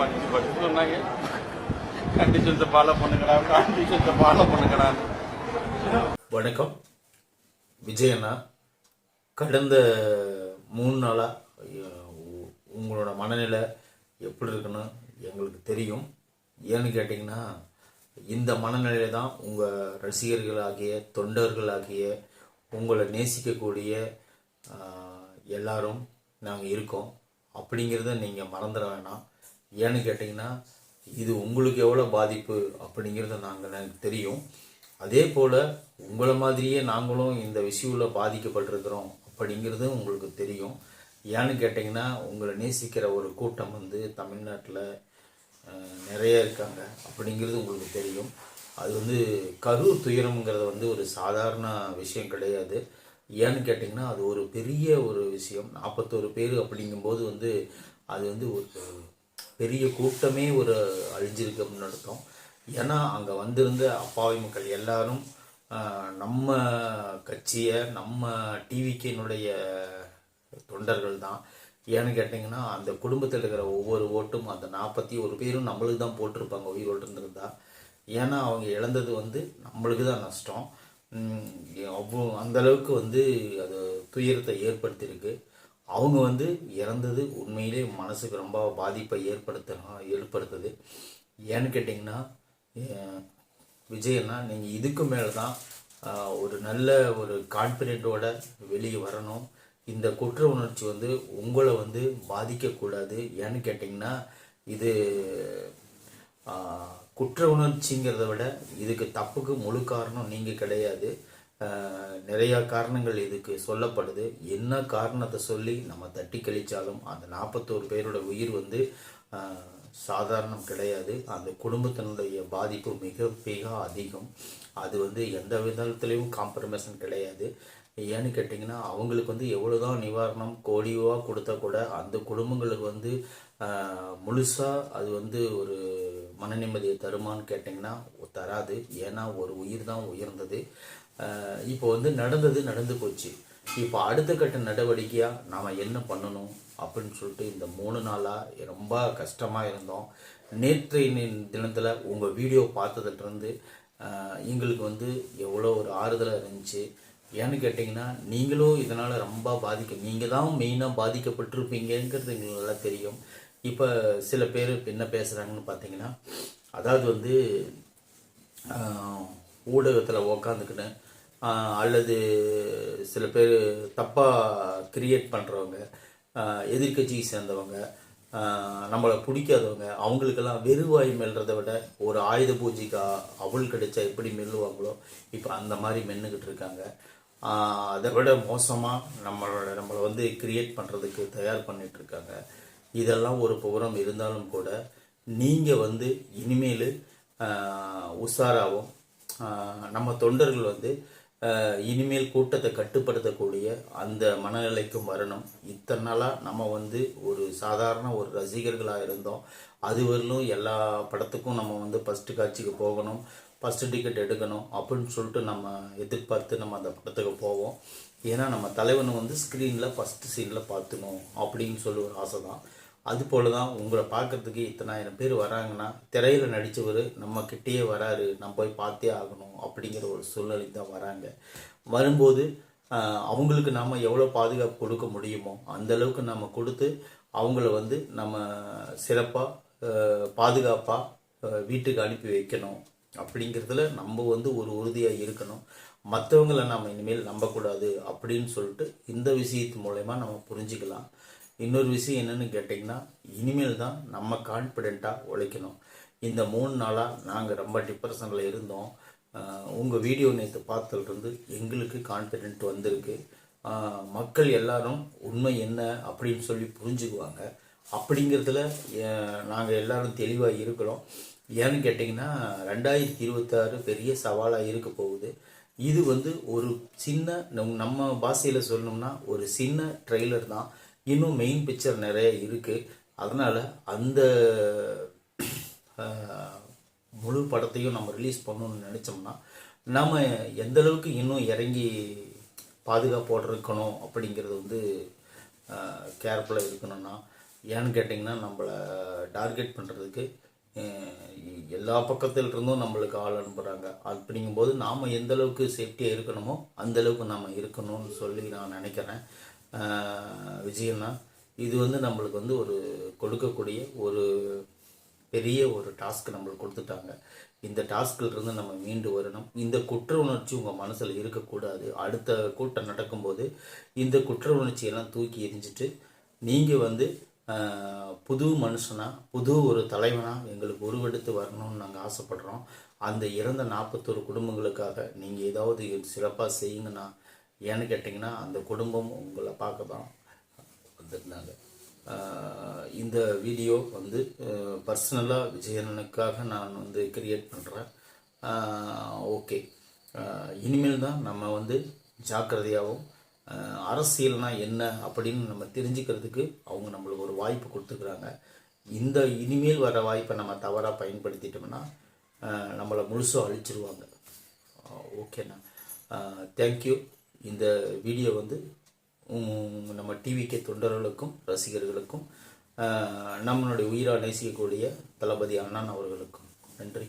மன்னிச்சு படிச்சு சொன்னாங்க கண்டிஷன்ஸை ஃபாலோ பண்ணுங்கடா கண்டிஷன்ஸை ஃபாலோ பண்ணுங்கடான்னு வணக்கம். விஜய் அண்ணா கடந்த மூணு நாளாக உங்களோட மனநிலை எப்படி இருக்குன்னு எங்களுக்கு தெரியும். ஏன்னு கேட்டிங்கன்னா இந்த மனநிலையில தான் உங்கள் ரசிகர்களாகிய தொண்டர்களாகிய உங்களை நேசிக்கக்கூடிய எல்லாரும் நாங்கள் இருக்கோம். அப்படிங்கிறத நீங்கள் மறந்துட வேணாம். ஏன்னு கேட்டிங்கன்னா இது உங்களுக்கு எவ்வளோ பாதிப்பு அப்படிங்கிறத நாங்கள் எனக்கு தெரியும். அதே போல் உங்களை மாதிரியே நாங்களும் இந்த விஷயவில் பாதிக்கப்பட்டிருக்கிறோம் அப்படிங்கிறதும் உங்களுக்கு தெரியும். ஏன்னு கேட்டிங்கன்னா உங்களை நேசிக்கிற ஒரு கூட்டம் வந்து தமிழ்நாட்டில் நிறைய இருக்காங்க அப்படிங்கிறது உங்களுக்கு தெரியும். அது வந்து கரூர் துயரம்ங்கிறது வந்து ஒரு சாதாரண விஷயம் கிடையாது. ஏன்னு கேட்டிங்கன்னா அது ஒரு பெரிய ஒரு விஷயம். நாற்பத்தோரு பேர் அப்படிங்கும்போது வந்து அது வந்து ஒரு பெரிய கூட்டமே ஒரு அழிஞ்சிருக்கு அப்படின்னு அர்த்தம். ஏன்னா அங்கே வந்திருந்த அப்பாவி மக்கள் எல்லாரும் நம்ம கட்சியை நம்ம டிவிக்கினுடைய தொண்டர்கள் தான். ஏன்னு கேட்டிங்கன்னா அந்த குடும்பத்தில் இருக்கிற ஒவ்வொரு ஓட்டும் அந்த நாற்பத்தி ஒரு பேரும் நம்மளுக்கு தான் போட்டிருப்பாங்க உயிரோடு இருந்திருந்தா ஏன்னா அவங்க இழந்தது வந்து நம்மளுக்கு தான் நஷ்டம். அவ்வளோ அந்த அளவுக்கு வந்து அது துயரத்தை ஏற்படுத்தியிருக்கு. அவங்க வந்து இறந்தது உண்மையிலே மனசுக்கு ரொம்ப பாதிப்பை ஏற்படுத்த ஏற்படுத்துது. ஏன்னு கேட்டிங்கன்னா விஜயன்னா விஜய் அண்ணா நீங்கள் இதுக்கு மேலே தான் ஒரு நல்ல ஒரு கான்ஃபிடென்ட்டோட வெளியே வரணும். இந்த குற்ற உணர்ச்சி வந்து உங்களை வந்து பாதிக்கக்கூடாது. ஏன்னு கேட்டிங்கன்னா இது குற்ற உணர்ச்சிங்கிறத விட இதுக்கு தப்புக்கு முழு காரணம் நீங்கள் கிடையாது. நிறையா காரணங்கள் இதுக்கு சொல்லப்படுது. என்ன காரணத்தை சொல்லி நம்ம தட்டி கழிச்சாலும் அந்த நாற்பத்தோரு பேரோட உயிர் வந்து சாதாரணம் கிடையாது. அந்த குடும்பத்தினுடைய பாதிப்பு மிக மிக அதிகம். அது வந்து எந்த விதத்துலேயும் காம்ப்ரமைசன் கிடையாது. ஏன்னு கேட்டிங்கன்னா அவங்களுக்கு வந்து எவ்வளோதான் நிவாரணம் கோடியோவாக கொடுத்தா கூட அந்த குடும்பங்களுக்கு வந்து முழுசாக அது வந்து ஒரு மன நிம்மதியை தருமான்னு கேட்டிங்கன்னா தராது. ஏன்னா ஒரு உயிர் தான் உயர்ந்தது. இப்போ வந்து நடந்தது நடந்து போச்சு. இப்போ அடுத்த கட்ட நடவடிக்கையாக நாம் என்ன பண்ணணும் அப்படின்னு சொல்லிட்டு இந்த மூணு நாளாக ரொம்ப கஷ்டமாக இருந்தோம். நேற்று தினத்தில் உங்கள் வீடியோ பார்த்ததுலேருந்து எங்களுக்கு வந்து எவ்வளோ ஒரு ஆறுதலாக இருந்துச்சு. ஏன்னு கேட்டிங்கன்னா நீங்களும் இதனால் ரொம்ப பாதிக்க நீங்கள் தான் மெயினாக பாதிக்கப்பட்டிருப்பீங்கங்கிறது எங்களுக்கு நல்லா தெரியும். இப்போ சில பேர் என்ன பேசுகிறாங்கன்னு பார்த்தீங்கன்னா அதாவது வந்து ஊடகத்தில் உக்காந்துக்கின்னு அல்லது சில பேர் தப்பாக கிரியேட் பண்ணுறவங்க எதிர்க்கட்சியை சேர்ந்தவங்க நம்மளை பிடிக்காதவங்க அவங்களுக்கெல்லாம் வெறுவாய் மெல்றதை விட ஒரு ஆயுத பூஜைக்கு அவள் கிடைச்சா எப்படி மெல்லுவாங்களோ இப்போ அந்த மாதிரி மென்னுக்கிட்டு இருக்காங்க. அதை விட மோசமாக நம்மளோட நம்மளை வந்து கிரியேட் பண்ணுறதுக்கு தயார் பண்ணிட்டு இருக்காங்க. இதெல்லாம் ஒரு புகரம் இருந்தாலும் கூட நீங்கள் வந்து இனிமேல் உஷாராகவும் நம்ம தொண்டர்கள் வந்து இனிமேல் கூட்டத்தை கட்டுப்படுத்தக்கூடிய அந்த மனநிலைக்கும் வரணும். இத்தனை நாளாக நம்ம வந்து ஒரு சாதாரண ஒரு ரசிகர்களாக இருந்தோம். அது எல்லா படத்துக்கும் நம்ம வந்து ஃபஸ்ட்டு காட்சிக்கு போகணும். ஃபஸ்ட்டு டிக்கெட் எடுக்கணும் அப்படின்னு சொல்லிட்டு நம்ம எதிர்பார்த்து நம்ம அந்த படத்துக்கு போவோம். ஏன்னா நம்ம தலைவனை வந்து ஸ்க்ரீனில் ஃபஸ்ட்டு சீனில் பார்த்துக்கணும் அப்படின்னு சொல்லி ஒரு ஆசை தான் அது போல தான் உங்களை பார்க்கறதுக்கு இத்தனாயிரம் பேர் வராங்கன்னா திரையில் நடித்தவர் நம்ம கிட்டேயே வராரு நம்ம போய் பார்த்தே ஆகணும் அப்படிங்கிற ஒரு சூழ்நிலை தான் வராங்க. வரும்போது அவங்களுக்கு நாம் எவ்வளோ பாதுகாப்பு கொடுக்க முடியுமோ அந்த அளவுக்கு நம்ம கொடுத்து அவங்கள வந்து நம்ம சிறப்பாக பாதுகாப்பாக வீட்டுக்கு அனுப்பி வைக்கணும் அப்படிங்கிறதுல நம்ம வந்து ஒரு உறுதியாக இருக்கணும். மற்றவங்கள நம்ம இனிமேல் நம்பக்கூடாது அப்படின்னு சொல்லிட்டு இந்த விஷயத்து மூலயமா நம்ம புரிஞ்சுக்கலாம். இன்னொரு விஷயம் என்னன்னு கேட்டிங்கன்னா இனிமேல் தான் நம்ம கான்ஃபிடெண்ட்டாக உழைக்கணும். இந்த மூணு நாளாக நாங்கள் ரொம்ப டிப்ரெஷனில் இருந்தோம். உங்கள் வீடியோ நேற்று பார்த்ததுலேருந்து எங்களுக்கு கான்ஃபிடென்ட் வந்திருக்கு. மக்கள் எல்லாரும் உண்மை என்ன அப்படின்னு சொல்லி புரிஞ்சுக்குவாங்க. அப்படிங்கிறதுல நாங்கள் எல்லாரும் தெளிவாக இருக்கிறோம். ஏன்னு கேட்டிங்கன்னா ரெண்டாயிரத்தி இருபத்தாறு பெரிய சவாலாக இருக்க போகுது. இது வந்து ஒரு சின்ன நம்- நம்ம பாஷையில் சொல்லணும்னா ஒரு சின்ன ட்ரெய்லர் தான். இன்னும் மெயின் பிக்சர் நிறைய இருக்குது அதனால் அந்த முழு படத்தையும் நம்ம ரிலீஸ் பண்ணணும்னு நினச்சோம்னா நாம் எந்த அளவுக்கு இன்னும் இறங்கி பாதுகாப்போடு இருக்கணும் அப்படிங்கிறது வந்து கேர்ஃபுல்லாக இருக்கணும்னா ஏன்னு கேட்டிங்கன்னா நம்மளை டார்கெட் பண்ணுறதுக்கு எல்லா பக்கத்தில் இருந்தும் நம்மளுக்கு ஆள் அனுப்புகிறாங்க அப்படிங்கும்போது நாம் எந்த அளவுக்கு சேஃப்டியாக இருக்கணுமோ அந்த அளவுக்கு நாம் இருக்கணும்னு சொல்லி நான் நினைக்கிறேன். அஹ் இது வந்து நம்மளுக்கு வந்து ஒரு கொடுக்கக்கூடிய ஒரு பெரிய ஒரு டாஸ்க் நம்மளுக்கு கொடுத்துட்டாங்க. இந்த டாஸ்கிலிருந்து நம்ம மீண்டு வரணும். இந்த குற்ற உணர்ச்சி உங்கள் மனசில் இருக்கக்கூடாது. அடுத்த கூட்டம் நடக்கும்போது இந்த குற்ற உணர்ச்சியெல்லாம் தூக்கி எரிஞ்சிட்டு நீங்கள் வந்து புது மனுஷனா புது ஒரு தலைவனாக எங்களுக்கு உருவெடுத்து வரணும்னு நாங்கள் ஆசைப்படுறோம். அந்த இறந்த நாற்பத்தோரு குடும்பங்களுக்காக நீங்கள் ஏதாவது சிறப்பாக செய்யுங்கண்ணா ஏன்னு கேட்டிங்கன்னா அந்த குடும்பம் உங்களை பார்க்க தான் வந்திருந்தாங்க இந்த வீடியோ வந்து பர்சனலாக விஜயனனுக்காக நான் வந்து கிரியேட் பண்ணுறேன் ஓகே. இனிமேல் தான் நம்ம வந்து ஜாக்கிரதையாகவும் அரசியல்னால் என்ன அப்படின்னு நம்ம தெரிஞ்சுக்கிறதுக்கு அவங்க நம்மளுக்கு ஒரு வாய்ப்பு கொடுத்துக்கிறாங்க இந்த இனிமேல் வர வாய்ப்பை நம்ம தவறாக பயன்படுத்திட்டோம்னா நம்மளை முழுசாக அழிச்சிருவாங்க. ஓகேண்ணா. தேங்க்யூ இந்த வீடியோ வந்து நம்ம டிவிக்கு தொண்டர்களுக்கும் ரசிகர்களுக்கும் நம்மளுடைய உயிராக நேசிக்கக்கூடிய தளபதி அண்ணன் அவர்களுக்கும். நன்றி.